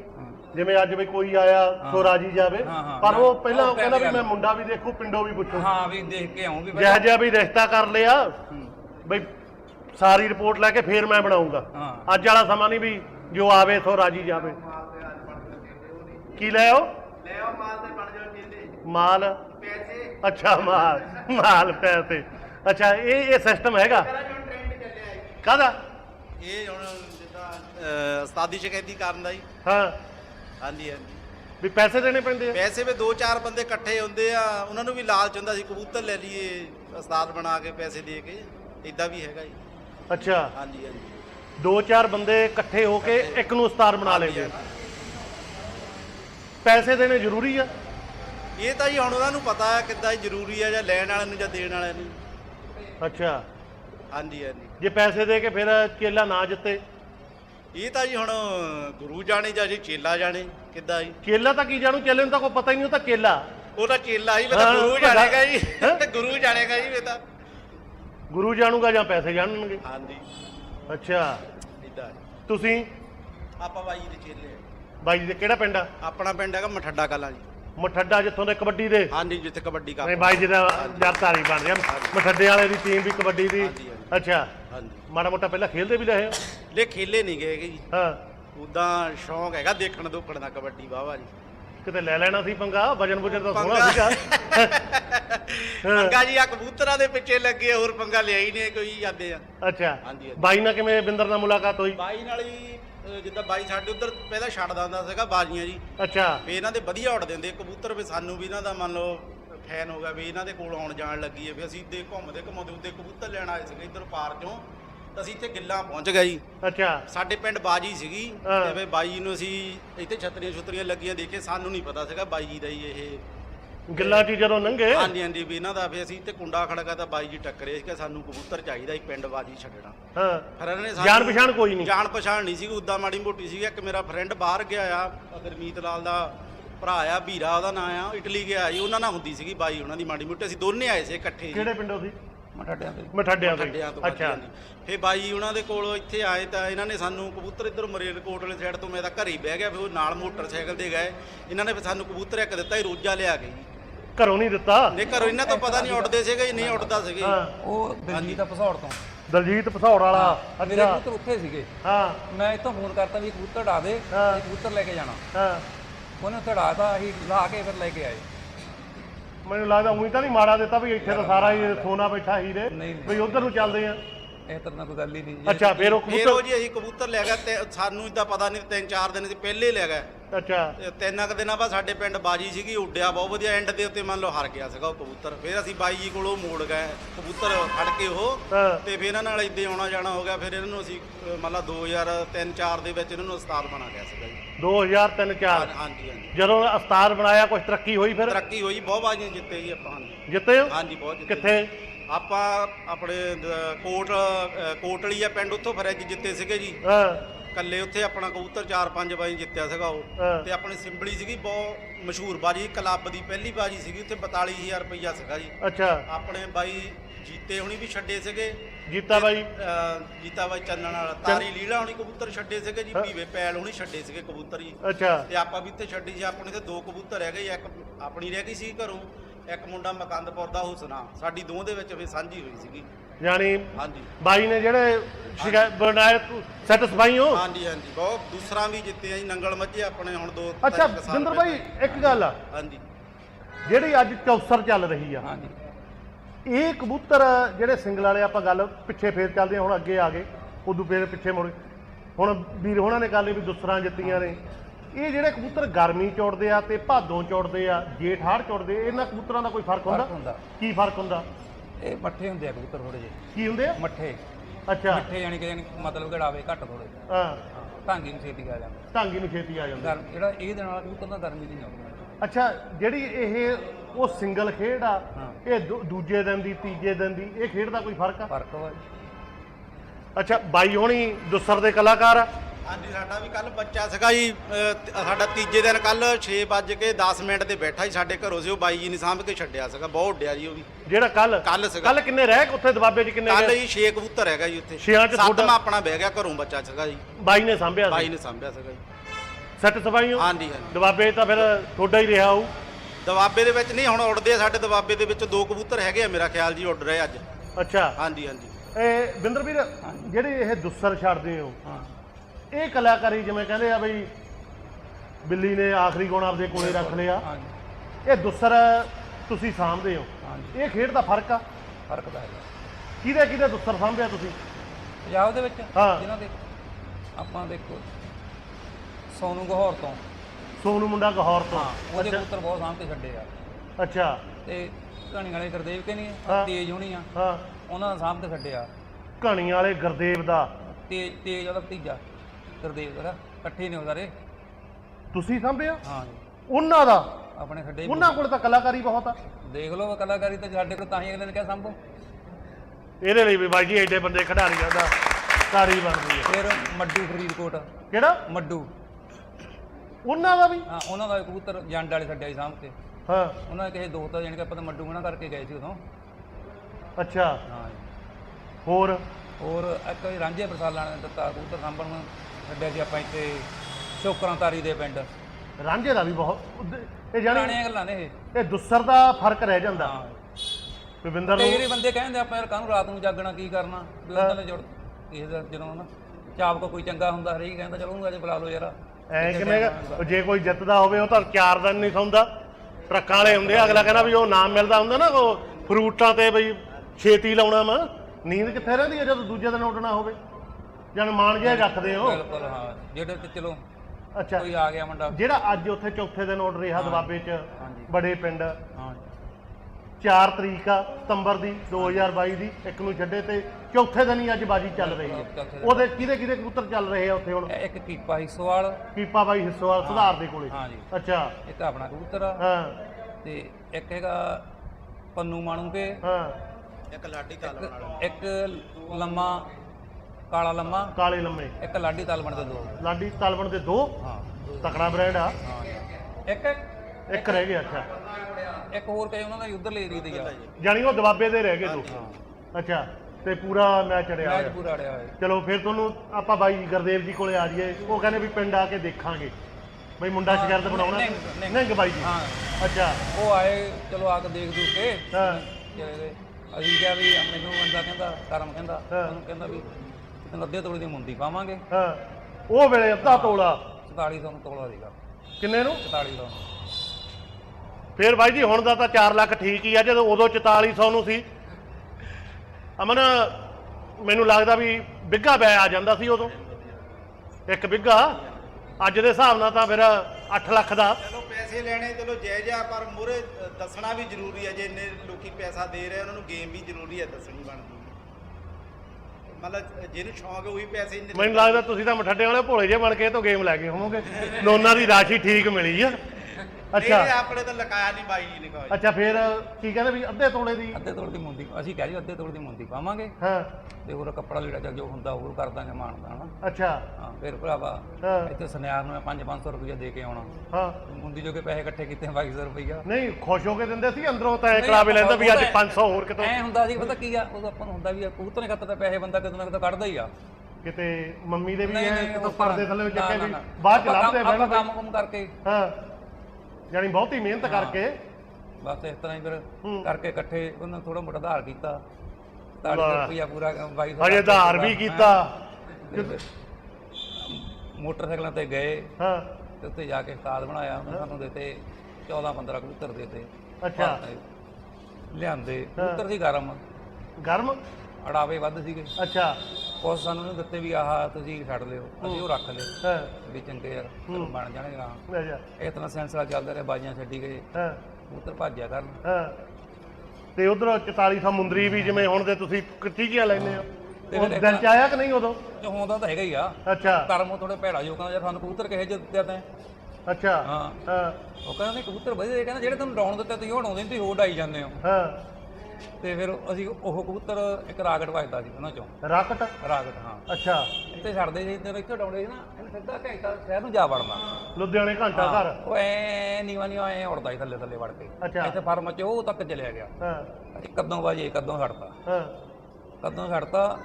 ਜਿਵੇਂ ਅੱਜ ਵੀ ਕੋਈ ਆਇਆ ਸੋ ਰਾਜੀ ਜਾਵੇ। ਹਾਂ, ਹਾਂ। ਪਰ ਉਹ ਪਹਿਲਾਂ ਉਹ ਕਹਿੰਦਾ ਵੀ ਮੈਂ ਮੁੰਡਾ ਵੀ ਦੇਖੂ ਪਿੰਡੋਂ ਵੀ ਪੁੱਛੂ। ਹਾਂ ਵੀ ਦੇਖ ਕੇ ਆਉਂ ਵੀ ਜਿਹੋ ਜਿਹਾ ਵੀ ਰਿਸ਼ਤਾ ਕਰ ਲਿਆ। ਬਈ ਸਾਰੀ ਰਿਪੋਰਟ ਲੈ ਕੇ ਫੇਰ ਮੈਂ ਬਣਾਉਂਗਾ। ਹਾਂ। ਅੱਜ ਵਾਲਾ ਸਮਾਂ ਨਹੀਂ ਵੀ ਜੋ ਆਵੇ ਸੋ ਰਾਜੀ ਜਾਵੇ। ਕੀ ਲੈ ਆਓ? ਲੈ ਆਓ ਮਾਲ। ਤੇ ਬਣ ਜਾਓ ਚੀਲੇ ਮਾਲ ਪੈਸੇ ਅੱਛਾ ਮਾਲ। ਮਾਲ ਪੈਸੇ। ਅੱਛਾ ਇਹ ਇਹ ਸਿਸਟਮ ਹੈਗਾ? ਕਾਹਦਾ? ਇਹ ਹੁਣ ਜਿੱਦਾਂ ਅਹ, ਉਸਤਾਦੀ ਸ਼ਿਕਾਇਤੀ ਕਰਨ ਦਾ ਜੀ। ਹਾਂ। ਹਾਂਜੀ ਹਾਂਜੀ। ਵੀ ਪੈਸੇ ਦੇਣੇ ਪੈਂਦੇ ਆ? ਵੈਸੇ ਵੀ ਦੋ ਚਾਰ ਬੰਦੇ ਇਕੱਠੇ ਹੁੰਦੇ ਆ ਉਹਨਾਂ ਨੂੰ ਵੀ ਲਾਲਚ ਹੁੰਦਾ ਸੀ ਕਬੂਤਰ ਲੈ ਲਈਏ ਉਸਤਾਦ ਬਣਾ ਕੇ ਪੈਸੇ ਦੇ ਕੇ ਇਦਾਂ ਵੀ ਹੈਗਾ ਜੀ। ਅੱਛਾ। ਹਾਂਜੀ ਹਾਂਜੀ। ਦੋ ਚਾਰ ਬੰਦੇ ਇਕੱਠੇ ਹੋ ਕੇ ਇੱਕ ਨੂੰ ਉਸਤਾਦ ਬਣਾ ਲੈਂਦੇ ਪੈਸੇ ਦੇਣੇ ਜ਼ਰੂਰੀ ਆ? ਇਹ ਤਾਂ ਜੀ ਹੁਣ ਉਹਨਾਂ ਨੂੰ ਪਤਾ ਹੈ ਕਿੱਦਾਂ ਇਹ ਜ਼ਰੂਰੀ ਹੈ ਜਾਂ ਲੈਣ ਵਾਲੇ ਨੂੰ ਜਾਂ ਦੇਣ ਵਾਲੇ ਨੂੰ। ਅੱਛਾ। ਹਾਂਜੀ ਹਾਂਜੀ। ਜੇ ਪੈਸੇ ਦੇ ਕੇ ਫਿਰ ਚੇਲਾ ਨਾ ਜਿੱਤੇ ਇਹ ਤਾਂ ਜੀ ਹੁਣ ਗੁਰੂ ਜਾਣੇ ਜਾਂ ਜੀ ਚੇਲਾ ਜਾਣੇ ਕਿੱਦਾਂ ਜੀ? ਚੇਲਾ ਤਾਂ ਕੀ ਜਾਣੂ ਚੇਲੇ ਨੂੰ ਤਾਂ ਕੋਈ ਪਤਾ ਹੀ ਨਹੀਂ ਉਹ ਤਾਂ ਚੇਲਾ। ਉਹ ਤਾਂ ਚੇਲਾ ਹੀ ਮੈਂ ਤਾਂ ਹਾਂ, ਗੁਰੂ ਜਾਣੇਗਾ ਜੀ। ਹੈਂ? ਤੇ ਗੁਰੂ ਜਾਣੇਗਾ ਜੀ ਤਾਂ। ਗੁਰੂ ਜਾਣੂਗਾ ਜਾਂ ਪੈਸੇ ਜਾਣਨਗੇ? ਹਾਂਜੀ। ਅੱਛਾ। ਇਦਾਂ ਤੁਸੀਂ? ਆਪਾਂ ਬਾਈ ਦੇ ਚੇਲੇ ਆ। ਬਾਈ ਜੀ ਦੇ ਕਿਹੜਾ ਪਿੰਡ ਆ? ਆਪਣਾ ਪਿੰਡ ਹੈਗਾ ਮਠੱਡਾ ਕਲਾਂ ਜੀ। ਮਠੱਡਾ ਜਿੱਥੋਂ ਦੇ ਕਬੱਡੀ ਦੇ? ਹਾਂਜੀ ਜਿੱਥੇ ਕਬੱਡੀ ਨਹੀਂ ਬਾਈ ਜੀ ਦਾ ਜਰਤਾਰੀ ਬਣ ਰਿਹਾ ਮਠੱਡੇ ਵਾਲੇ ਦੀ ਟੀਮ ਵੀ ਕਬੱਡੀ ਦੀ। ਹਾਂਜੀ, ਹਾਂਜੀ। ਅੱਛਾ। ਹਾਂਜੀ। ਮਾੜਾ ਮੋਟਾ ਪਹਿਲਾਂ ਖੇਲਦੇ ਵੀ ਰਹੇ ਹੋ? ਲੈ ਖੇਲੇ ਨਹੀਂ ਗਏ ਜੀ। ਹਾਂ। ਉਦਾਂ ਸ਼ੌਂਕ ਹੈਗਾ ਦੇਖਣ ਦੁੱਖਣ ਦਾ ਕਬੱਡੀ ਵਾਵਾ ਜੀ। ਕਿਤੇ ਲੈ ਲੈਣਾ ਸੀ ਪੰਗਾ? ਵਜਨ ਵੁਜਨ ਤਾਂ ਸੋਹਣਾ ਸੀਗਾ। (laughs) ਪੰਗਾ ਜੀ ਆ ਕਬੂਤਰਾਂ ਦੇ ਪਿੱਛੇ ਲੱਗੇ ਹੋਰ ਪੰਗਾ ਲਿਆ ਹੀ ਨਹੀਂ ਕੋਈ ਜਾਂਦੇ ਆ। ਅੱਛਾ। ਹਾਂਜੀ, ਹਾਂਜੀ। ਬਾਈ ਨਾਲ ਕਿਵੇਂ ਬਿੰਦਰ ਨਾਲ ਮੁਲਾਕਾਤ ਹੋਈ? ਬਾਈ ਨਾਲ ਹੀ ਅਹ ਜਿੱਦਾਂ ਬਾਈ ਸਾਡੇ ਉਧਰ ਪਹਿਲਾਂ ਛੱਡਦਾ ਹੁੰਦਾ ਸੀਗਾ ਬਾਜੀਆਂ ਜੀ। ਅੱਛਾ। ਵੀ ਇਹਨਾਂ ਦੇ ਵਧੀਆ ਉੱਡ ਦਿੰਦੇ ਕਬੂਤਰ ਵੀ ਸਾਨੂੰ ਵੀ ਇਹਨਾਂ ਦਾ ਮੰਨ ਲਓ ਫੈਨ ਹੋ ਗਿਆ ਵੀ ਇਹਨਾਂ ਦੇ ਕੋਲ ਆਉਣ ਜਾਣ ਲੱਗੀ ਹੈ ਵੀ ਅਸੀਂ ਇੱਦੇ ਘੁੰਮਦੇ ਘੁੰਮਾਉਂਦੇ ਉੱਤੇ ਕਬੂਤਰ ਲੈਣ ਆਏ ਸੀਗੇ ਇੱਧਰ ਪਾਰ ਚੋਂ ਤਾਂ ਅਸੀਂ ਇੱਥੇ ਗਿੱਲਾਂ ਪਹੁੰਚ ਗਏ ਜੀ। ਅੱਛਾ। ਸਾਡੇ ਪਿੰਡ ਬਾਜੀ ਸੀਗੀ ਹਾਂ। ਤੇ ਵੀ ਬਾਈ ਨੂੰ ਅਸੀਂ ਇੱਥੇ ਛਤਰੀਆਂ ਛੁਤਰੀਆਂ ਲੱਗੀਆਂ ਦੇਖੇ ਸਾਨੂੰ ਨਹੀਂ ਪਤਾ ਸੀਗਾ ਬਾਈ ਜੀ ਦਾ ਹੀ ਇਹ। ਗਿੱਲਾਂ 'ਚ ਜਦੋਂ ਲੰਘੇ? ਹਾਂਜੀ ਹਾਂਜੀ ਵੀ ਇਹਨਾਂ ਦਾ ਫਿਰ ਅਸੀਂ ਇੱਥੇ ਕੁੰਡਾ ਖੜਕਾ ਤਾਂ ਬਾਈ ਜੀ ਟੱਕਰੇ ਕਿ ਸਾਨੂੰ ਕਬੂਤਰ ਚਾਹੀਦਾ ਸੀ ਪਿੰਡ ਬਾਜੀ ਛੱਡਣਾ। ਹਾਂ। ਫਿਰ ਇਹਨਾਂ ਨੇ ਸਾਨੂੰ- ਜਾਣ ਪਛਾਣ ਕੋਈ ਨਹੀਂ। ਜਾਣ ਪਛਾਣ ਨਹੀਂ ਸੀ ਉਦਾਂ ਮਾੜੀ ਮੋਟੀ ਸੀ ਇੱਕ ਮੇਰਾ ਫਰੈਂਡ ਬਾਹਰ ਗਿਆ ਆ ਗਰਮੀਤ ਲਾਲ ਦਾ ਭਰਾ ਆ ਵੀਰਾ ਉਹਦਾ ਨਾਂ ਆ ਇਟਲੀ ਗਿਆ ਜੀ ਉਹਨਾਂ ਨਾਲ ਹੁੰਦੀ ਸੀਗੀ ਬਾਈ ਉਹਨਾਂ ਦੀ ਮਾੜੀ ਮੋਟੀ ਅਸੀਂ ਦੋਨੇ ਆਏ ਸੀ ਇਕੱਠੇ ਜੀ। ਕਿਹੜੇ ਪਿੰਡੋਂ ਸੀ? ਮਠਾੜਿਆਂ ਤੇ। ਮਠੱਡਿਆਂ ਤੋਂ। ਅੱਡਿਆਂ ਤੋਂ ਅੱਛਾ। ਫੇ ਬਾਈ ਉਹਨਾਂ ਦੇ ਕੋਲ ਇੱਥੇ ਆਏ ਤਾਂ ਇਹਨਾਂ ਨੇ ਸਾਨੂੰ ਕਬੂਤਰ ਇੱਧਰ ਮਰੇਲਕੋਟ ਵਾਲੇ ਸਾਈਡ ਤੋਂ ਮੈਂ ਤਾਂ ਘਰੇ ਹੀ ਬਹਿ ਗਿਆ ਫਿਰ ਉਹ ਨਾਲ ਮੋਟਰਸਾਈਕਲ ਤੇ ਗਏ। ਇਹਨਾਂ ਨੇ ਫਿਰ ਸਾਨੂੰ ਕਬੂਤਰ ਇੱਕ ਦਿੱਤਾ ਹੀ ਰੋਜਾ ਲਿਆ ਕੇ ਜੀ। ਘਰੋਂ ਨਹੀਂ ਦਿੱਤਾ? ਨੇ ਘਰੋਂ ਇਹਨਾਂ ਤੋਂ ਪਤਾ ਨਹੀਂ ਉੱਡਦੇ ਸੀਗੇ ਨਹੀਂ ਉੱਡਦਾ ਸੀਗੇ। ਹਾਂ। ਉਹ ਦਿਲਜੀਤ ਦਾ ਪਸੌੜ ਤੋਂ। ਦਲਜੀਤ ਭਸੌੜ ਵਾਲਾ। ਮੇਰੇ ਅੱਛਾ। ਕਬੂਤਰ ਉੱਥੇ ਸੀਗੇ। ਹਾਂ। ਮੈਂ ਇੱਥੋਂ ਫੋਨ ਕਰਤਾ ਵੀ ਕਬੂਤਰ ਡਾ ਦੇ ਹਾਂ। ਕਬੂਤਰ ਲੈ ਕੇ ਜਾਣਾ। ਹਾਂ। ਉਹਨੇ ਡਾਤਾ ਅਸੀਂ ਲਾ ਕੇ ਫਿਰ ਲੈ ਕੇ ਆਏ ਮੈਨੂੰ ਲੱਗਦਾ ਉਹੀ ਤਾਂ ਨਹੀਂ ਮਾੜਾ ਦਿੱਤਾ ਵੀ ਇੱਥੇ ਤਾਂ ਸਾਰਾ ਹੀ ਸੋਨਾ ਬੈਠਾ ਹੀ ਦੇ ਨਹੀਂ, ਨਹੀਂ। ਵੀ ਉਧਰ ਨੂੰ ਚੱਲਦੇ ਆ ਇਹ ਤਰ੍ਹਾਂ ਕੋਈ ਗੱਲ ਹੀ ਨਹੀਂ ਅੱਛਾ ਫਿਰ ਉਹ ਫਿਰ ਉਹ ਕਬੂਤਰ ਜੀ ਅਸੀਂ ਕਬੂਤਰ ਲੈ ਗਏ ਤੇ ਸਾਨੂੰ ਇਦਾਂ ਪਤਾ ਨਹੀਂ ਤਿੰਨ ਚਾਰ ਦਿਨ ਸੀ ਪਹਿਲੇ ਲੈ ਗਏ। ਅੱਛਾ। ਤੇ ਤਿੰਨ ਕੁ ਦਿਨਾਂ ਬਾਅਦ ਸਾਡੇ ਪਿੰਡ ਬਾਜੀ ਸੀਗੀ ਉੱਡਿਆ ਬਹੁਤ ਵਧੀਆ ਐਂਡ ਦੇ ਉੱਤੇ ਮੰਨ ਲਓ ਹਾਰ ਗਿਆ ਸੀਗਾ ਉਹ ਕਬੂਤਰ। ਫਿਰ ਅਸੀਂ ਬਾਈ ਜੀ ਕੋਲੋਂ ਮੋੜ ਗਏ ਕਬੂਤਰ ਫੜ ਕੇ ਉਹ। ਹਾਂ। ਤੇ ਫਿਰ ਇਹਨਾਂ ਨਾਲ ਇੱਦੇ ਆਉਣਾ ਜਾਣਾ ਹੋ ਗਿਆ ਫਿਰ ਇਹਨਾਂ ਨੂੰ ਅਸੀਂ ਮੰਨ ਲਾ 2003 4 ਦੇ ਵਿੱਚ ਇਹਨਾਂ ਨੂੰ ਉਸਤਾਦ ਬਣਾ ਗਿਆ ਸੀਗਾ ਜੀ। 2003 4 ਹਾਂਜੀ ਹਾਂਜੀ। ਜਦੋਂ ਉਸਤਾਦ ਬਣਾਇਆ ਕੁਝ ਤਰੱਕੀ ਹੋਈ ਫਿਰ? ਤਰੱਕੀ ਹੋਈ ਬਹੁਤ ਬਾਜੀਆਂ ਜਿੱਤੇ ਜੀ ਆਪਾਂ। ਹਾਂਜੀ ਜਿੱਤੇ ਹੋ? ਹਾਂਜੀ ਬਹੁਤ ਜਿੱਤੇ ਕਿੱਥੇ? ਆਪਾਂ ਆਪਣੇ ਕੋਟ ਅਹ, ਕੋਟਲੀ ਆ ਪਿੰਡ ਉੱਥੋਂ ਫਰਿੱਜ ਜਿੱਤੇ ਸੀਗੇ ਜੀ। ਹਾਂ। ਕੱਲੇ ਉੱਥੇ ਆਪਣਾ ਕਬੂਤਰ 4-5 ਬਾਜੀ ਜਿੱਤਿਆ ਸੀਗਾ ਉਹ। ਹਾਂ। ਤੇ ਆਪਣੀ ਸਿੰਬਲੀ ਸੀਗੀ ਬਹੁਤ ਮਸ਼ਹੂਰ ਬਾਜੀ ਕਲੱਬ ਦੀ ਪਹਿਲੀ ਬਾਜੀ ਸੀਗੀ ਉੱਥੇ 42000 ਰੁਪਈਆ ਸੀਗਾ ਜੀ। ਅੱਛਾ। ਆਪਣੇ ਬਾਈ ਜੀਤੇ ਹੁਣੀ ਵੀ ਛੱਡੇ ਸੀਗੇ। ਜੀਤਾ ਬਾਈ। ਅਹ ਜੀਤਾ ਬਾਈ ਚੰਨਣ ਵਾਲਾ ਤਾਰੀ ਲੀਲਾ ਹੁਣੀ ਕਬੂਤਰ ਛੱਡੇ ਸੀਗੇ ਜੀ ਹਾਂ। ਭੀਵੇ ਪੈਲ ਹੁਣੀ ਛੱਡੇ ਸੀਗੇ ਕਬੂਤਰ ਜੀ। ਅੱਛਾ। ਤੇ ਆਪਾਂ ਵੀ ਉੱਥੇ ਛੱਡੀ ਸੀ ਆਪਣੇ ਤੇ ਦੋ ਕਬੂਤਰ ਰਹਿ ਗਏ ਇੱਕ ਆਪਣੀ ਰਹਿ ਗਈ ਸੀ ਘਰੋਂ ਇੱਕ ਮੁੰਡਾ ਮਕੰਦਪੁਰ ਦਾ ਹੁਸਨਾ ਸਾਡੀ ਦੋਹਾਂ ਦੇ ਵਿੱਚ ਫਿਰ ਸਾਂਝੀ ਹੋਈ ਸੀਗੀ। ਯਾਨੀ ਹਾਂਜੀ। ਬਾਈ ਨੇ ਜਿਹੜੇ ਸ਼ਿਕਾਇਤ ਬਣਾਏ ਸੈਟੀਸਫਾਈ ਹੋ? ਹਾਂਜੀ ਹਾਂਜੀ ਬਹੁਤ ਦੂਸਰਾ ਵੀ ਜਿੱਤੇ ਆ ਜੀ ਨੰਗਲ ਮੱਝੇ ਆਪਣੇ ਹੁਣ ਦੋ ਅੱਛਾ ਤਿੰਨ ਕੁ ਸਾਲ ਜਿੰਦਰ ਪਹਿਲਾਂ। ਬਾਈ ਇੱਕ ਗੱਲ ਆ। ਹਾਂਜੀ। ਜਿਹੜੀ ਅੱਜ ਚੌਸਰ ਚੱਲ ਰਹੀ ਆ। ਹਾਂਜੀ। ਇਹ ਕਬੂਤਰ ਜਿਹੜੇ ਸਿੰਗਲ ਵਾਲੇ ਆਪਾਂ ਗੱਲ ਪਿੱਛੇ ਫੇਰ ਚੱਲਦੇ ਹਾਂ ਹੁਣ ਅੱਗੇ ਆ ਗਏ ਉਦੋਂ ਫੇਰ ਪਿੱਛੇ ਮੁੜ ਹੁਣ ਵੀਰ ਹੋਣਾ ਨੇ ਗੱਲ ਵੀ ਦੁਸਰਾਂ ਜਿੱਤੀਆਂ ਨੇ। ਇਹ ਜਿਹੜੇ ਕਬੂਤਰ ਗਰਮੀ ਚ ਉੱਡਦੇ ਆ ਤੇ ਭਾਦੋਂ ਚ ਉੱਡਦੇ ਆ ਜੇਠ ਹਾੜ ਚ ਉੱਡਦੇ ਇਹਨਾਂ ਕਬੂਤਰਾਂ ਦਾ ਕੋਈ ਫ਼ਰਕ ਹੁੰਦਾ? ਫ਼ਰਕ ਹੁੰਦਾ। ਕੀ ਫ਼ਰਕ ਹੁੰਦਾ? ਇਹ ਮੱਠੇ ਹੁੰਦੇ ਆ ਕਬੂਤਰ ਥੋੜੇ ਜਿਹੇ। ਕੀ ਹੁੰਦੇ ਆ? ਮੱਠੇ। ਅੱਛਾ। ਮੱਠੇ ਯਾਨੀ ਕਿ ਯਾਨੀ ਮਤਲਬ ਗੜਾਵੇ ਘੱਟ ਥੋੜੇ ਹਾਂ। ਢਾਂਗੀ ਨੂੰ ਛੇਤੀ ਆ ਜਾਂਦਾ। ਢਾਂਗੀ ਨੂੰ ਛੇਤੀ ਆ ਜਾਂਦਾ। ਗਰਮ ਜਿਹੜਾ ਇਹਦੇ ਨਾਲ ਕਬੂਤਰ ਦਾ ਗਰਮੀ ਨਹੀਂ ਆਉਂਦੀ ਅੱਛਾ ਜਿਹੜੀ ਇਹ ਉਹ ਸਿੰਗਲ ਖੇਡ ਆ ਹਾਂ। ਇਹ ਦੂ- ਦੂਜੇ ਦਿਨ ਦੀ ਤੀਜੇ ਦਿਨ ਦੀ ਇਹ ਖੇਡ ਦਾ ਕੋਈ ਫ਼ਰਕ ਆ? ਫ਼ਰਕ ਵਾ ਅੱਛਾ ਬਾਈ ਹੋਣੀ ਦੁਸਰ ਦੇ ਕਲਾਕਾਰ ਆ। ਹਾਂਜੀ ਸਾਡਾ ਵੀ ਕੱਲ ਬੱਚਾ ਸੀਗਾ ਜੀ ਅਹ, ਸਾਡਾ ਤੀਜੇ ਦਿਨ ਕੱਲ 6 ਵੱਜ ਕੇ 10 ਮਿੰਟ ਤੇ ਬੈਠਾ ਹੀ ਸਾਡੇ ਘਰੋਂ ਸੀ ਉਹ ਬਾਈ ਜੀ ਨੇ ਸਾਂਭ ਕੇ ਛੱਡਿਆ ਸੀਗਾ ਬਹੁਤ ਉੱਡਿਆ ਜੀ ਉਹ ਵੀ। ਜਿਹੜਾ ਕੱਲ ਕੱਲ੍ਹ ਸੀਗਾ। ਕੱਲ ਕਿੰਨੇ ਰਹਿ ਉੱਥੇ ਦਬਾਬੇ ਚ ਕਿੰਨੇ ਕੱਲ ਗਏ? ਜੀ 6 ਕਬੂਤਰ ਹੈਗਾ ਜੀ ਉੱਥੇ। ਛੇਆਂ 'ਚ ਤੁਹਾਡਾ- ਸੱਤਵਾਂ ਆਪਣਾ ਬਹਿ ਗਿਆ ਘਰੋਂ ਬੱਚਾ ਸੀਗਾ ਜੀ। ਬਾਈ ਨੇ ਸਾਂਭਿਆ ਬਾਈ ਸੀ? ਨੇ ਸਾਂਭਿਆ ਸੀਗਾ ਜੀ। ਸੱਟ ਸਫਾਈਓ ਹਾਂਜੀ ਹਾਂਜੀ। ਦਬਾਬੇ 'ਚ ਤਾਂ ਫਿਰ ਤੁਹਾਡਾ ਹੀ ਰਿਹਾ ਹੋਊ ਦਵਾਬੇ ਦੇ ਵਿੱਚ ਨਹੀਂ ਹੁਣ ਉੱਡਦੇ ਆ ਸਾਡੇ ਦਵਾਬੇ ਦੇ ਵਿੱਚ ਦੋ ਕਬੂਤਰ ਹੈਗੇ ਆ ਮੇਰਾ ਖਿਆਲ ਜੀ ਉੱਡ ਰਹੇ ਅੱਜ। ਅੱਛਾ। ਹਾਂਜੀ ਹਾਂਜੀ। ਇਹ ਬਿੰਦਰ ਵੀਰ ਜਿਹੜੇ ਇਹ ਦੁਸਰ ਛੱਡਦੇ ਹੋ ਹਾਂ। ਇਹ ਕਲਾਕਾਰੀ ਜਿਵੇਂ ਕਹਿੰਦੇ ਆ ਬਈ ਬਿੱਲੀ ਨੇ ਆਖਰੀ ਗੁਣ ਆਪਦੇ ਕੋਲੇ ਰੱਖ ਲਿਆ। ਇਹ ਦੁਸਰ ਤੁਸੀਂ ਸਾਂਭਦੇ ਹੋ। ਇਹ ਖੇਡ ਦਾ ਫ਼ਰਕ ਆ। ਫ਼ਰਕ ਤਾਂ ਹੈਗਾ। ਕਿਹਦੇ ਕਿਹਦੇ ਦੁਸਰ ਸਾਂਭਿਆ ਤੁਸੀਂ? ਪੰਜਾਬ ਦੇ ਵਿੱਚ? ਹਾਂ। ਜਿਨ੍ਹਾਂ ਦੇ ਆਪਾਂ ਦੇਖੋ ਸੋਨੂ ਗਹੌਰ ਤੋਂ। ਸੋਨੂ ਮੁੰਡਾ ਗਹੌਰ ਤੋਂ। ਉਹਦੇ ਕਬੂਤਰ ਬਹੁਤ ਸਾਂਭ ਕੇ ਛੱਡੇ ਆ। ਅੱਛਾ। ਤੇ ਕਹਾਣੀ ਵਾਲੇ ਗੁਰਦੇਵ ਕੇ ਨਹੀਂ ਹਾਂ। ਤੇਜ ਹੋਣੀ ਆ। ਹਾਂ। ਉਹਨਾਂ ਦਾ ਸਾਂਭ ਕੇ ਛੱਡਿਆ ਕਹਾਣੀ ਵਾਲੇ ਗੁਰਦੇਵ ਦਾ। ਤੇਜ ਤੇਜ ਉਹਦਾ ਭਤੀਜਾ। ਗੁਰਦੇਵ ਦਾ ਇਕੱਠੇ ਨੇ ਉਹ ਸਾਰੇ ਤੁਸੀਂ ਸਾਂਭਿਆ ਹਾਂ? ਜੀ। ਉਹਨਾਂ ਦਾ? ਆਪਣੇ ਹੀ ਉਹਨਾਂ ਕੋਲ ਤਾਂ ਕਲਾਕਾਰੀ ਬਹੁਤ ਆ। ਦੇਖ ਲਓ ਕਲਾਕਾਰੀ ਤਾਂ ਸਾਡੇ ਕੋਲ ਤਾਂ ਹੀ ਅਗਲੇ ਨੇ ਕਿਹਾ ਸੰਭੋ। ਇਹਦੇ ਲਈ ਵੀ ਬਾਈ ਜੀ ਐਡੇ ਬੰਦੇ ਖਿਡਾਰੀ ਆ ਦਾ ਕਾਰੀ ਬਣਦੀ ਹੈ ਫਿਰ ਮੱਡੂ ਫਰੀਦਕੋਟ। ਕਿਹੜਾ? ਮੱਡੂ। ਉਹਨਾਂ ਦਾ ਵੀ? ਹਾਂ ਉਹਨਾਂ ਦਾ ਕਬੂਤਰ ਜੰਡ ਵਾਲੇ ਛੱਡਿਆ ਸੀ ਕੇ। ਹਾਂ। ਉਹਨਾਂ ਦੇ ਕਿਸੇ ਦੋਸਤ ਦਾ ਜਾਣੀ ਕਿ ਆਪਾਂ ਤਾਂ ਮੱਡੂ ਮਨਾ ਕਰਕੇ ਗਏ ਸੀ ਉਦੋਂ। ਅੱਛਾ। ਹਾਂ ਜੀ। ਹੋਰ? ਹੋਰ ਇੱਕ ਰਾਂਝੇ ਬਰਸਾਲਾਂ ਨੇ ਦਿੱਤਾ ਕਬੂਤਰ ਸਾਂਭਣ ਨੂੰ। ਛੱਡਿਆ ਸੀ ਆਪਾਂ ਇੱਥੇ ਸ਼ੋਕਰਾਂ ਤਾਰੀ ਦੇ ਪਿੰਡ। ਰਾਂਝੇ ਦਾ ਵੀ ਬਹੁਤ ਇਹ ਜਾਣੀ ਪੁਰਾਣੀਆਂ ਗੱਲਾਂ ਨੇ ਇਹ। ਇਹ ਦੁਸਰ ਦਾ ਫ਼ਰਕ ਰਹਿ ਜਾਂਦਾ। ਹਾਂ। ਵਿਵਿੰਦਰ ਨੂੰ ਕਈ ਵਾਰੀ ਬੰਦੇ ਕਹਿੰਦੇ ਆਪਾਂ ਯਾਰ ਕਾਹਨੂੰ ਰਾਤ ਨੂੰ ਜਾਗਣਾ ਕੀ ਕਰਨਾ? ਉਹਨਾਂ ਨੇ ਜੁੜ। ਕਿਸੇ ਦਾ ਜਦੋਂ ਨਾ ਚਾਪ ਕੋ ਕੋਈ ਚੰਗਾ ਹੁੰਦਾ ਹਰੇਕ ਕਹਿੰਦਾ ਚਲੋ ਉਹਨੂੰ ਅੱਜ ਬੁਲਾ ਲਓ ਯਾਰ। ਐ ਕਿਵੇਂ ਗਾ- ਜੇ ਕੋਈ ਜਿੱਤਦਾ ਹੋਵੇ ਉਹ ਤਾਂ ਚਾਰ ਦਿਨ ਨਹੀਂ ਸੌਂਦਾ। ਟਰੱਕਾਂ ਵਾਲੇ ਹੁੰਦੇ ਆ, ਅਗਲਾ ਕਹਿੰਦਾ ਵੀ ਉਹ ਨਾਮ ਮਿਲਦਾ ਹੁੰਦਾ ਨਾ ਉਹ ਫਰੂਟਾਂ ਤੇ ਬਈ ਛੇਤੀ ਲਾਉਣਾ ਵਾ। ਨੀਂਦ ਕਿੱਥੇ ਰਹਿੰਦੀ ਹੈ ਜਦੋਂ ਦੂਜੇ ਦਿਨ ਉੱਠਣਾ ਹੋਵੇ? ਜਨ ਮਾਣ ਜਿਹਾ ਰੱਖਦੇ ਹੋ। ਬਿਲਕੁਲ ਹਾਂ। ਜਿਹੜੇ ਤੇ ਚਲੋ ਅੱਛਾ। ਕੋਈ ਆ ਗਿਆ ਮੁੰਡਾ। ਜਿਹੜਾ ਅੱਜ ਉੱਥੇ ਚੌਥੇ ਦਿਨ ਉੱਡ ਰਿਹਾ ਦਬਾਬੇ 'ਚ। ਬੜੇ ਪਿੰਡ। ਹਾਂ 4 ਤਰੀਕ ਆ ਸਤੰਬਰ ਦੀ 2022 ਦੀ ਇੱਕ ਨੂੰ ਛੱਡੇ ਤੇ ਚੌਥੇ ਦਿਨ ਹੀ ਅੱਜ ਬਾਜੀ ਚੱਲ ਰਹੀ ਹੈ। ਉਹਦੇ ਕਿਹਦੇ ਕਿਹਦੇ ਕਬੂਤਰ ਚੱਲ ਰਹੇ ਆ ਉੱਥੇ ਹੁਣ? ਇੱਕ ਕੀਪਾ ਹਿੱਸੋਵਾਲ। ਪੀਪਾ ਬਾਈ ਹਿੱਸੋਵਾਲ ਸੁਧਾਰ ਦੇ ਕੋਲੇ। ਹਾਂ ਜੀ ਅੱਛਾ। ਇੱਕ ਆਪਣਾ ਕਬੂਤਰ ਆ। ਹਾਂ। ਤੇ ਇੱਕ ਹੈਗਾ ਪੰਨੂ ਮਾਣੂ ਕੇ ਹਾਂ। ਇੱਕ ਲਾਡੀ ਤਾਲਣ ਵਾਲਾ। ਇੱਕ ਲੰਮਾ ਕਾਲਾ ਲੰਮਾ ਕਾਲੇ ਲੰਮੇ। ਇੱਕ ਲਾਡੀ ਤਾਲਬਣ ਦੇ ਦੋ। ਲਾਡੀ ਤਾਲਵਣ ਦੇ ਦੋ। ਹਾਂ। ਤਕੜਾ ਬ੍ਰਾਂਡ ਆ। ਹਾਂ। ਇੱਕ ਇੱਕ ਰਹਿ ਗਿਆ ਅੱਛਾ। ਇੱਕ ਹੋਰ ਕਹੇ ਉਹਨਾਂ ਦਾ ਉਧਰਲੇ ਏਰੀਏ ਦੇ ਆ। ਜਾਣੀ ਉਹ ਦਬਾਬੇ ਦੇ ਰਹਿ ਗਏ ਦੋ। ਅੱਛਾ ਤੇ ਪੂਰਾ ਮੈਚ ਚੜਿਆ ਮੈਚ ਪੂਰਾ ਅੜਿਆ ਹੋਇਆ। ਚਲੋ ਫਿਰ ਤੁਹਾਨੂੰ ਆਪਾਂ ਬਾਈ ਗੁਰਦੇਵ ਜੀ ਕੋਲੇ ਆ ਜਾਈਏ। ਉਹ ਕਹਿੰਦੇ ਵੀ ਪਿੰਡ ਆ ਕੇ ਦੇਖਾਂਗੇ। ਬਈ ਮੁੰਡਾ ਸ਼ਗਰਦ ਬਣਾਉਣਾ। ਨਿੰਗ ਬਾਈ ਜੀ। ਹਾਂ। ਅੱਛਾ। ਉਹ ਆਏ ਚਲੋ ਆ ਕੇ ਦੇਖ ਦੂ ਕੇ। ਹਾਂ। ਚਲੇ ਗਏ ਅਸੀਂ ਕਿਹਾ ਵੀ ਮੈਨੂੰ ਬੰਦਾ ਕਹਿੰਦਾ ਕਰਮ ਕਹਿੰਦਾ। ਉਹਨੂੰ ਕਹਿੰਦਾ ਵੀ ਤੈਨੂੰ ਅੱਧੇ ਤੋਲੇ ਦੀ ਮੁੰਦੀ ਪਾਵਾਂਗੇ। ਹਾਂ ਉਹ ਵੇਲੇ ਅੱਧਾ ਤੋਲਾ। 4400 ਨੂੰ ਤੋਲਾ ਦੇਗਾ ਕਿੰਨੇ ਨੂੰ? 4400 ਨੂੰ। ਫਿਰ ਬਾਈ ਜੀ ਹੁਣ ਦਾ ਤਾਂ 4 ਲੱਖ ਠੀਕ ਹੀ ਆ ਜਦੋਂ ਉਦੋਂ 4400 ਨੂੰ ਸੀ। ਅਮਨ ਮੈਨੂੰ ਲੱਗਦਾ ਵੀ ਬਿੱਗਾ ਬੈ ਆ ਜਾਂਦਾ ਸੀ ਉਦੋਂ। ਇੱਕ ਬਿੱਗਾ ਅੱਜ ਦੇ ਹਿਸਾਬ ਨਾਲ ਤਾਂ ਫਿਰ 8 ਲੱਖ ਦਾ। ਚਲੋ ਪੈਸੇ ਲੈਣੇ ਚਲੋ ਜਾਇਜ਼ ਆ ਪਰ ਮੂਰੇ ਦੱਸਣਾ ਵੀ ਜ਼ਰੂਰੀ ਹੈ ਜੇ ਇੰਨੇ ਲੋਕੀ ਪੈਸਾ ਦੇ ਰਹੇ ਉਹਨਾਂ ਨੂੰ ਗੇਮ ਵੀ ਜ਼ਰੂਰੀ ਹੈ ਦੱਸਣੀ ਬਣਦੀ ਮਤਲਬ ਜਿਹਨੂੰ ਸ਼ੌਂਕ ਹੈ ਉਹੀ ਪੈਸੇ ਇੰਨੇ ਮੈਨੂੰ ਲੱਗਦਾ ਤੁਸੀਂ ਤਾਂ ਮਠੱਡੇ ਵਾਲੇ ਭੋਲੇ ਜਿਹੇ ਬਣ ਕੇ ਇਹ ਤੋਂ ਗੇਮ ਲੈ ਕੇ ਹੋਵੋਗੇ। ਨੋਨਾ ਦੀ ਰਾਸ਼ੀ ਠੀਕ ਮਿਲੀ ਆ। ਅੱਛਾ। ਅੱਛਾ ਆਪਣੇ ਤਾਂ ਲਕਾਇਆ ਨਹੀਂ ਬਾਈ ਜੀ ਨੇ ਕੋਈ। ਅੱਛਾ ਫਿਰ ਕੀ ਕਹਿੰਦੇ ਵੀ ਅੱਧੇ ਤੋਲੇ ਦੀ? ਅੱਧੇ ਤੋਲੇ ਦੀ ਮੁੰਦੀ ਅਸੀਂ ਕਹਿ ਜੀ ਅੱਧੇ ਤੋਲੇ ਦੀ ਮੁੰਦੀ ਪਾਵਾਂਗੇ। ਹਾਂ। ਤੇ ਹੋਰ ਕੱਪੜਾ ਲੀੜਾ ਚੱਲ ਜੋ ਹੁੰਦਾ ਹੋਰ ਕਰ ਦਾਂਗੇ ਮਾਨਦਾ ਹਨਾ। ਅੱਛਾ। ਹਾਂ ਫਿਰ ਭਰਾਵਾ ਹਾਂ। ਇੱਥੇ ਸੁਨਿਆਰ ਨੂੰ ਮੈਂ 5-500 ਰੁਪਏ ਦੇ ਕੇ ਆਉਣਾ। ਹਾਂ। ਮੁੰਦੀ ਜੋ ਕੇ ਪੈਸੇ ਇਕੱਠੇ ਕੀਤੇ 2200 ਰੁਪਈਆ। ਨਹੀਂ ਖੁਸ਼ ਹੋ ਕੇ ਦਿੰਦੇ ਸੀ ਅੰਦਰੋਂ ਤਾਂ ਐਕਲਾ ਵੀ ਲੈਂਦਾ ਵੀ ਅੱਜ 500 ਹੋਰ ਕਿਤੋਂ ਐ ਹੁੰਦਾ ਸੀ ਪਤਾ ਕੀ ਆ ਉਦੋਂ ਆਪਾਂ ਨੂੰ ਹੁੰਦਾ ਵੀ ਕਬੂਤਰ ਨੇ ਖਾਤਰ ਤਾਂ ਪੈਸੇ ਬੰਦਾ ਕਿਤੇ ਨਾ ਕਿਤੇ ਕੱਢਦਾ ਹੀ ਆ। ਕਿਤੇ ਮੰਮੀ ਦੇ ਵੀ ਨਹੀਂ, ਐ ਨਹੀਂ, ਕਿਤੋਂ ਉਹ ਪਰਦੇ ਥੱਲੇ ਚੱਕੇ ਵੀ। ਬਾਅਦ ਚ ਲੱਭਦੇ ਬਹਿਣਾ ਕੰਮ ਕੁਮ ਕਰਕੇ। ਹਾਂ। ਯਾਨੀ ਬਹੁਤੀ ਮਿਹਨਤ ਕਰਕੇ। ਬਸ ਇਸ ਤਰ੍ਹਾਂ ਹੀ ਫਿਰ। ਕਰਕੇ ਇਕੱਠੇ ਉਹਨਾਂ ਥੋੜਾ ਮੋਟਾ ਆਧਾਰ ਕੀਤਾ। 40 ਵਾਹ। ਰੁਪਈਆ ਪੂਰਾ 2200 ਹਜੇ ਆਧਾਰ ਵੀ ਕੀਤਾ। ਮੋਟਰਸਾਈਕਲਾਂ ਤੇ ਗਏ। ਹਾਂ। ਤੇ ਉੱਥੇ ਜਾ ਕੇ ਉਸਤਾਦ ਬਣਾਇਆ। ਉਹਨੇ ਸਾਨੂੰ ਦਿੱਤੇ 14 15 ਕਬੂਤਰ ਦਿੱਤੇ ਅੱਛਾ। ਲਿਆਂਦੇ। ਕਬੂਤਰ ਸੀ ਗਰਮ। ਗਰਮ? ਅੜਾਵੇ ਵੱਧ ਸੀਗੇ। ਅੱਛਾ। ਕੁਛ ਸਾਨੂੰ ਨੇ ਦਿੱਤੇ ਵੀ ਆਹ ਤੁਸੀਂ ਛੱਡ ਲਿਓ ਅਸੀਂ ਉਹ ਰੱਖ ਲਏ ਹਾਂ। ਵੀ ਚੰਗੇ ਯਾਰ ਬਣ ਜਾਣਗੇ ਨਾ ਅੱਛਾ ਇਹ ਤਰ੍ਹਾਂ ਸੈਂਸਰ ਚੱਲਦਾ ਰਿਹਾ ਬਾਜੀਆਂ ਛੱਡੀ ਗਏ। ਹਾਂ। ਕਬੂਤਰ ਭੱਜਿਆ ਕਰਨ। ਹਾਂ। ਤੇ ਉਧਰ 4400 ਮੁੰਦਰੀ ਵੀ ਜਿਵੇਂ ਹੁਣ ਦੇ ਤੁਸੀਂ ਟੀਕੀਆਂ ਲੈਂਦੇ ਹੋ। ਤੇ ਉਹ ਦਿਲ ਚ ਆਇਆ ਕਿ ਨਹੀਂ ਉਦੋਂ? ਜੋ ਹੁੰਦਾ ਤਾਂ ਹੈਗਾ ਹੀ ਆ। ਅੱਛਾ। ਕਰਮ ਥੋੜੇ ਭੈੜਾ ਜੋ ਕਹਿੰਦਾ ਯਾਰ ਸਾਨੂੰ ਕਬੂਤਰ ਕਿਹੇ ਜਿਹੇ ਦਿੱਤੇ। ਤੈਂ ਅੱਛਾ। ਹਾਂ। ਉਹ ਕਹਿੰਦਾ ਨਹੀਂ ਕਬੂਤਰ ਵਧੀਆ ਕਹਿੰਦਾ ਜਿਹੜੇ ਤੁਹਾਨੂੰ ਡਾਉਣ ਦਿੱਤੇ ਤੁਸੀਂ ਉਹ ਡਾਉਂਦੇ ਨਹੀਂ ਤੁਸੀਂ ਹੋਰ ਡਾਈ ਜਾਂਦੇ ਹੋ। ਹਾਂ। ਤੇ ਫਿਰ ਅਸੀਂ ਉਹ ਕਬੂਤਰ ਇੱਕ ਰਾਗਟ ਵੱਜਦਾ ਸੀ ਉਹਨਾਂ ਚੋਂ। ਰਾਕਟ? ਰਾਗਟ ਹਾਂ। ਅੱਛਾ। ਇੱਥੇ ਛੱਡਦੇ ਸੀ ਤੇ ਇੱਥੇ ਡਾਉਂਦੇ ਸੀ ਨਾ ਇਹਨੂੰ ਸਿੱਧਾ ਘੰਟਾ ਸ਼ਹਿਰ ਨੂੰ ਜਾ ਵੜਨਾ। ਲੁਧਿਆਣੇ ਘੰਟਾ ਘਰ? ਉਹ ਐ ਨੀਵਾ ਨੀਵਾ ਐ ਉੜਦਾ ਸੀ ਥੱਲੇ ਥੱਲੇ ਵੜ ਕੇ। ਅੱਛਾ। ਇੱਥੇ ਫਾਰਮ ਚ ਉਹ ਤੱਕ ਚਲਿਆ ਗਿਆ। ਹਾਂ। ਕਦੋਂ ਵਜੇ ਕਦੋਂ ਛੱਡਤਾ ਹਾਂ। ਕਦੋਂ ਛੱਡਤਾ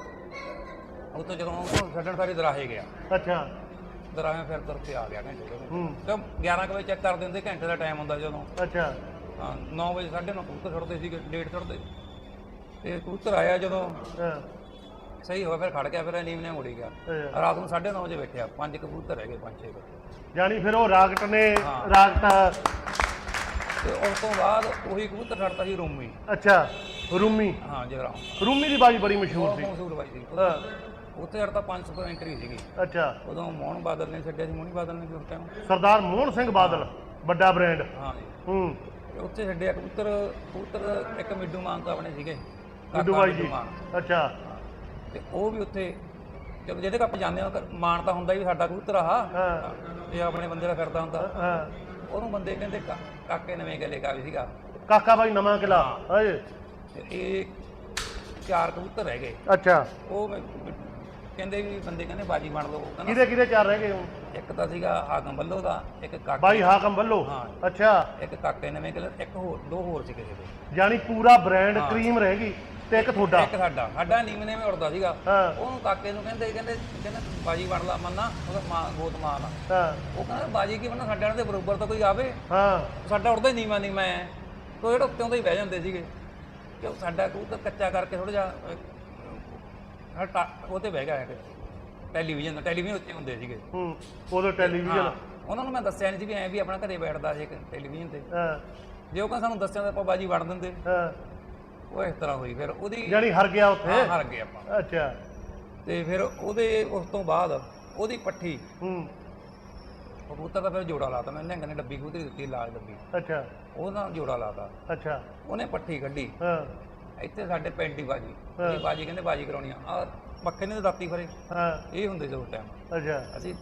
ਉੱਥੇ ਜਦੋਂ ਉਹ ਛੱਡਣ ਸਾਰੀ ਦਰਾਹੇ ਗਿਆ। ਅੱਛਾ। ਦਰਾਹੇ ਫਿਰ ਤੁਰ ਕੇ ਆ ਗਿਆ ਘੰਟੇ ਦੇ ਹੂੰ। ਤੇ 11 ਕੁ ਵਜੇ ਚੈੱਕ ਕਰ ਦਿੰਦੇ ਘੰਟੇ ਦਾ ਟਾਈਮ ਹੁੰਦਾ ਜਦੋਂ। ਅੱਛਾ। ਹਾਂ 9 ਵਜੇ 9:30 ਕਬੂਤਰ ਛੱਡਦੇ ਸੀਗੇ ਡੇਢ ਛੱਡਦੇ ਤੇ ਕਬੂਤਰ ਆਇਆ ਜਦੋਂ ਸਹੀ ਹੋਇਆ ਫਿਰ ਖੜ ਗਿਆ ਫਿਰ ਨੀਮ ਨੇ ਮੁੜੀ ਗਿਆ। ਰਾਤ ਨੂੰ 9:30 ਵਜੇ ਬੈਠਿਆ ਪੰਜ ਕਬੂਤਰ ਰਹਿ ਗਏ ਪੰਜ ਛੇ ਜਾਣੀ ਫਿਰ ਉਹ ਰਾਕਟ ਨੇ। ਰਾਕਟ ਤੇ ਉਸ ਤੋਂ ਬਾਅਦ ਉਹੀ ਕਬੂਤਰ ਛੱਡਤਾ ਸੀ ਰੂਮੀ। ਅੱਛਾ ਰੂਮੀ? ਹਾਂ ਜਗਰਾਉਂ। ਰੂਮੀ ਦੀ ਬਾਜੀ ਬੜੀ ਮਸ਼ਹੂਰ ਸੀ। ਮਸ਼ਹੂਰ ਬਾਈ ਸੀ। ਉੱਥੇ ਛੱਡਤਾ 500 ਤੋਂ ਐਂਟਰੀ ਸੀਗੀ। ਅੱਛਾ। ਉਦੋਂ ਮੋਹਨ ਬਾਦਲ ਨੇ ਛੱਡਿਆ ਸੀ ਮੋਹਨੀ ਬਾਦਲ ਨੇ ਟਾਈਮ ਸਰਦਾਰ ਮੋਹਨ ਸਿੰਘ ਬਾਦਲ ਵੱਡਾ ਬ੍ਰਾਂਡ ਹਾਂ ਹੂੰ। ਤੇ ਉੱਥੇ ਛੱਡਿਆ ਕਬੂਤਰ ਕਬੂਤਰ ਇੱਕ ਮਿੱਡੂ ਮਾਨ ਤੋਂ ਆਪਣੇ ਸੀਗੇ। ਮਿੱਡੂ ਬਾਈ ਜੀ। ਅੱਛਾ। ਤੇ ਉਹ ਵੀ ਉੱਥੇ ਚਲੋ ਜਿਹਦੇ ਕੱਪ ਜਾਂਦੇ ਆ ਮਾਨ ਤਾਂ ਹੁੰਦਾ ਵੀ ਸਾਡਾ ਕਬੂਤਰ ਹਾਂ। ਇਹ ਆਪਣੇ ਬੰਦੇ ਦਾ ਫਿਰਦਾ ਹੁੰਦਾ। ਹਾਂ। ਉਹਨੂੰ ਬੰਦੇ ਕਹਿੰਦੇ ਕਾਕੇ ਨਵੇਂ ਗਲੇ ਕਾ ਵੀ ਸੀਗਾ। ਕਾਕਾ ਬਾਈ ਨਵਾਂ ਕਿਲਾ ਹਾਏ। ਇਹ ਚਾਰ ਕਬੂਤਰ ਰਹਿ ਗਏ। ਅੱਛਾ। ਉਹ ਕਹਿੰਦੇ ਵੀ ਬੰਦੇ ਕਹਿੰਦੇ ਬਾਜੀ ਬਣ ਲਓ। ਕਹਿੰਦਾ ਕਿਹਦੇ ਕਿਹਦੇ ਚਾਰ ਰਹਿ ਗਏ ਹੁਣ ਇੱਕ ਤਾਂ ਸੀਗਾ ਹਾਕਮ ਬੱਲੋ ਦਾ ਇੱਕ ਕਾਕੇ ਬਾਈ ਹਾਕਮ ਵੱਲੋਂ? ਹਾਂ। ਅੱਛਾ। ਇੱਕ ਕਾਕੇ ਨਵੇਂ ਗਲੇ ਇੱਕ ਹੋਰ ਦੋ ਹੋਰ ਸੀ ਕਿਸੇ ਦੇ ਜਾਣੀ ਪੂਰਾ ਬ੍ਰਾਂਡ ਕਰੀਮ ਰਹਿ ਗਈ ਤੇ ਇੱਕ ਤੁਹਾਡਾ। ਇੱਕ ਸਾਡਾ। ਸਾਡਾ ਨੀਮ ਨੇ ਉੜਦਾ ਸੀਗਾ। ਹਾਂ। ਉਹਨੂੰ ਕਾਕੇ ਨੂੰ ਕਹਿੰਦੇ ਕਹਿੰਦੇ ਕਹਿੰਦੇ ਬਾਜੀ ਬਣ ਲਾ ਮੰਨਾ ਉਹਦਾ ਮਾਂ ਗੋਤ ਮਾਂ ਆ ਹਾਂ। ਉਹ ਕਹਿੰਦਾ ਬਾਜੀ ਕੀ ਬਣਨਾ ਸਾਡੇ ਨਾਲ ਦੇ ਬਰੋਬਰ ਤਾਂ ਕੋਈ ਆਵੇ। ਹਾਂ। ਸਾਡਾ ਉੜਦਾ ਹੀ ਨੀਵਾਂ ਨੀਵਾਂ ਤੋ ਜਿਹੜਾ ਉੱਤੇ ਉਹਦੇ ਹੀ ਬਹਿ ਜਾਂਦੇ ਸੀਗੇ। ਕਿ ਉਹ ਸਾਡਾ ਕਬੂਤਰ ਕੱਚਾ ਕਰਕੇ ਥੋੜਾ ਜਿਹਾ ਅਹ, ਹਟਾ ਉਹ ਤੇ ਬਹਿ ਗਿਆ ਇੱਕ ਟੈਲੀਵਿਜ਼ਨ ਦਾ ਟੈਲੀਵਿਜ਼ਨ ਉੱਤੇ ਹੁੰਦੇ ਸੀਗੇ। ਹੂੰ ਉਦੋਂ ਟੈਲੀਵਿਜ਼ਨ। ਹਾਂ ਉਹਨਾਂ ਨੂੰ ਮੈਂ ਦੱਸਿਆ ਨਹੀਂ ਸੀ ਵੀ ਐ ਵੀ ਆਪਣਾ ਘਰੇ ਬੈਠਦਾ ਸੀ ਇੱਕ ਟੈਲੀਵਿਜ਼ਨ ਤੇ। ਹਾਂ। ਜੇ ਉਹ ਕਹਿੰਦਾ ਸਾਨੂੰ ਦੱਸਿਆ ਤਾਂ ਆਪਾਂ ਬਾਜੀ ਵੜ ਦਿੰਦੇ। ਹਾਂ। ਉਹ ਇਸ ਤਰ੍ਹਾਂ ਹੋਈ ਫਿਰ ਉਹਦੀ ਜਾਣੀ ਹਰ ਗਿਆ ਉੱਥੇ? ਹਾਂ, ਹਾਰ ਗਏ ਆਪਾਂ। ਅੱਛਾ। ਤੇ ਫਿਰ ਉਹਦੇ ਉਸ ਤੋਂ ਬਾਅਦ ਉਹਦੀ ਪੱਠੀ। ਹੂੰ। ਕਬੂਤਰ ਦਾ ਫਿਰ ਜੋੜਾ ਲਾਤਾ ਮੈਂ ਨਿਹੰਗ ਨੇ ਡੱਬੀ ਕਬੂਤਰੀ ਦਿੱਤੀ ਲਾਲ ਡੱਬੀ। ਅੱਛਾ। ਉਹਦਾ ਜੋੜਾ ਲਾਤਾ। ਅੱਛਾ। ਉਹਨੇ ਪੱਠੀ ਕੱਢੀ। ਹਾਂ। ਇੱਥੇ ਸਾਡੇ ਪਿੰਡ ਦੀ ਬਾਜੀ। ਬਾਜੀ ਕਹਿੰਦੇ ਬਾਜੀ ਕਰਾਉਣੀ ਆ। ਆਹ ਪੱਖੇ ਨੇ ਦਾਤੀ ਫਰੇ। ਹਾਂ। ਇਹ ਹੁੰਦੇ ਉਸ ਟਾਈਮ ਅੱਛਾ। ਅਸੀਂ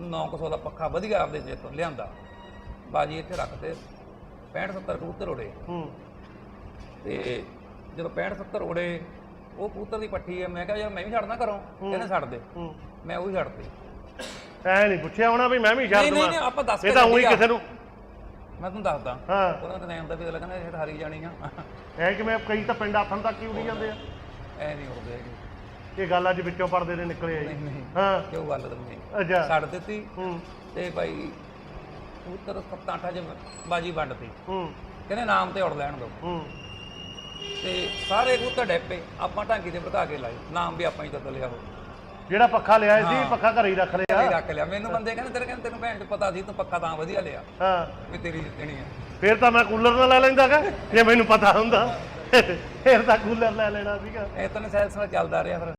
900 ਦਾ ਪੱਖਾ ਵਧੀਆ ਆਪਦੇ ਜੇ ਤੋਂ ਲਿਆਂਦਾ। ਬਾਜੀ ਇੱਥੇ ਰੱਖਦੇ 65 70 ਕਬੂਤਰ ਉੜੇ। ਹੂੰ। ਤੇ ਜਦੋਂ 65 70 ਉੜੇ ਉਹ ਕਬੂਤਰ ਦੀ ਪੱਠੀ ਹੈ ਮੈਂ ਕਿਹਾ ਯਾਰ ਮੈਂ ਵੀ ਛੱਡਣਾ ਘਰੋਂ ਕਹਿੰਦੇ ਛੱਡ ਦੇ। ਹੂੰ। ਮੈਂ ਉਹ ਹੀ ਛੱਡਤੀ। ਐ ਨਹੀਂ ਪੁੱਛਿਆ ਹੋਣਾ ਵੀ ਮੈਂ ਵੀ ਛੱਡ ਨਹੀਂ ਨਹੀਂ ਦਵਾਂ। ਨਹੀਂ, ਆਪਾਂ ਦੱਸ ਇਹ ਤਾਂ ਉਹੀ। ਕਿਸੇ ਨੂੰ ਮੈਂ ਤੁਹਾਨੂੰ ਦੱਸਦਾ। ਹਾਂ। ਉਹਨਾਂ ਦਾ ਨਾਮ ਦਾ ਵੀ ਕਹਿੰਦਾ ਇਹ ਹਾਰੀ ਜਾਣੀ ਆ। ਐ ਕਿ ਮੈਂ ਕਈ ਤਾਂ ਪਿੰਡ ਆਥਣ ਤੱਕ ਹੀ ਉੜੀ ਜਾਂਦੇ ਆ। ਐ ਨਹੀਂ ਉੜਦੇ ਇਹ ਗੱਲ ਅੱਜ ਵਿੱਚੋਂ ਪਰਦੇ ਦੇ ਨਿਕਲੇ ਆ ਨਹੀਂ ਜੀ। ਨਹੀਂ ਹਾਂ। ਕਿਉਂ ਗੱਲ ਤਾਂ ਨਹੀਂ? ਅੱਛਾ। ਛੱਡ ਦਿੱਤੀ ਹੂੰ। ਤੇ ਭਾਈ ਬਾਜੀ ਵੰਡਤੀ ਹੂੰ। ਕਹਿੰਦੇ ਨਾਮ ਤੇ ਉੜ ਲੈਣ ਦੋ। ਹੂੰ। ਤੇ ਸਾਰੇ ਕਬੂਤਰ ਡੈਪੇ ਆਪਾਂ ਢਾਂਗੀ ਤੇ ਭੜਕਾ ਕੇ ਲਾਏ। ਨਾਮ ਵੀ ਆਪਾਂ ਹੀ ਤਾਂ ਲਿਆ ਹੋ ਜਿਹੜਾ ਪੱਖਾ ਲਿਆ ਸੀ। ਪੱਖਾ ਘਰੇ ਹੀ ਰੱਖ ਲਿਆ। ਰੱਖ ਲਿਆ। ਮੈਨੂੰ ਬੰਦੇ ਕਹਿੰਦੇ ਤੇਰੇ ਕਹਿੰਦੇ ਤੈਨੂੰ ਭੈਣ ਚ ਪਤਾ ਸੀ ਤੂੰ ਪੱਕਾ ਤਾਂ ਵਧੀਆ ਲਿਆ। ਹਾਂ। ਵੀ ਤੇਰੀ ਜਿੱਤਣੀ ਹੈ ਫਿਰ ਤਾਂ ਮੈਂ ਕੂਲਰ ਨਾ ਲੈ ਲੈਂਦਾ ਕਿ ਜੇ ਮੈਨੂੰ ਪਤਾ ਹੁੰਦਾ। ਫਿਰ ਤਾਂ ਕੂਲਰ ਲੈ ਲੈਣਾ ਸੀਗਾ। ਇਹ ਤਾਂ ਸਿਲਸਿਲਾ ਚੱਲਦਾ ਰਿਹਾ ਫਿਰ।